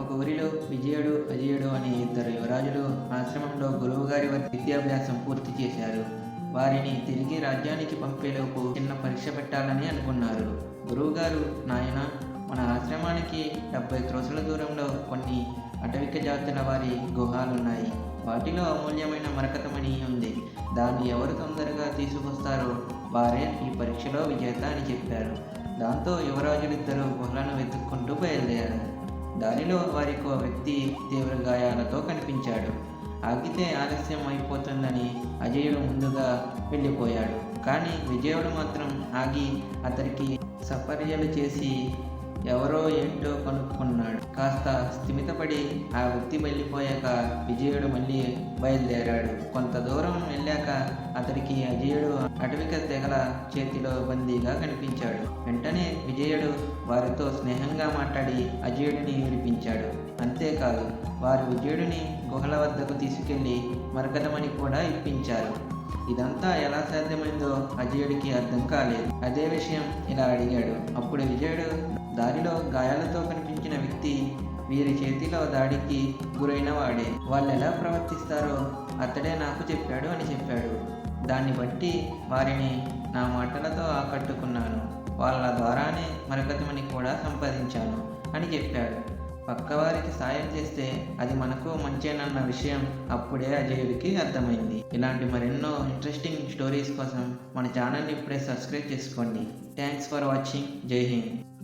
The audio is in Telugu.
ఒక ఊరిలో విజయుడు అజయుడు అనే ఇద్దరు యువరాజులు ఆశ్రమంలో గురువుగారి వద్ద విద్యాభ్యాసం పూర్తి చేశారు. వారిని తిరిగి రాజ్యానికి పంపేలోపు చిన్న పరీక్ష పెట్టాలని అనుకున్నారు. గురువుగారు నాయన మన ఆశ్రమానికి డెబ్బై క్రోసుల దూరంలో కొన్ని అటవిక జాతుల వారి గుహాలున్నాయి. వాటిలో అమూల్యమైన మరకతమణి ఉంది. దాన్ని ఎవరు తొందరగా తీసుకొస్తారో వారే ఈ పరీక్షలో విజేత అని చెప్పారు. దాంతో యువరాజులిద్దరూ గుహలను వెతుక్కుంటూ బయలుదేరారు. దారిలో వారికి వ్యక్తి తీవ్ర గాయాలతో కనిపించాడు. ఆగితే ఆలస్యం అయిపోతుందని అజయుడు ముందుగా వెళ్ళిపోయాడు. కానీ విజయుడు మాత్రం ఆగి అతనికి సపర్యలు చేసి ఎవరో ఏంటో కనుక్కున్నాడు. కాస్త స్థిమితపడి ఆ వ్యక్తి వెళ్ళిపోయాక విజయుడు మళ్ళీ బయలుదేరాడు. కొంత దూరం వెళ్ళాక అతడికి అజయుడు అటవిక తెగల చేతిలో బందీగా కనిపించాడు. వెంటనే విజయుడు వారితో స్నేహంగా మాట్లాడి అజయుడిని విడిపించాడు అంతేకాదు వారు విజయుడిని గుహల వద్దకు తీసుకెళ్ళి మరకతమని కూడా ఇప్పించారు. ఇదంతా ఎలా సాధ్యమైందో అజయుడికి అర్థం కాలేదు. అదే విషయం ఇలా అడిగాడు. అప్పుడు విజయుడు దారిలో గాయాలతో కనిపించిన వ్యక్తి వీరి చేతిలో దాడికి గురైన వాడే. వాళ్ళు ఎలా ప్రవర్తిస్తారో అతడే నాకు చెప్పాడు అని చెప్పాడు. దాన్ని బట్టి వారిని నా మాటలతో ఆకట్టుకున్నాను. వాళ్ళ ద్వారానే మరకతమని కూడా సంపాదించాను అని చెప్పాడు. పక్కవారికి సాయం చేస్తే అది మనకు మంచేనన్న విషయం అప్పుడే అజయుడికి అర్థమైంది. ఇలాంటి మరెన్నో ఇంట్రెస్టింగ్ స్టోరీస్ కోసం మన ఛానల్ని ఇప్పుడే సబ్స్క్రైబ్ చేసుకోండి. థ్యాంక్స్ ఫర్ వాచింగ్ జై హింద్.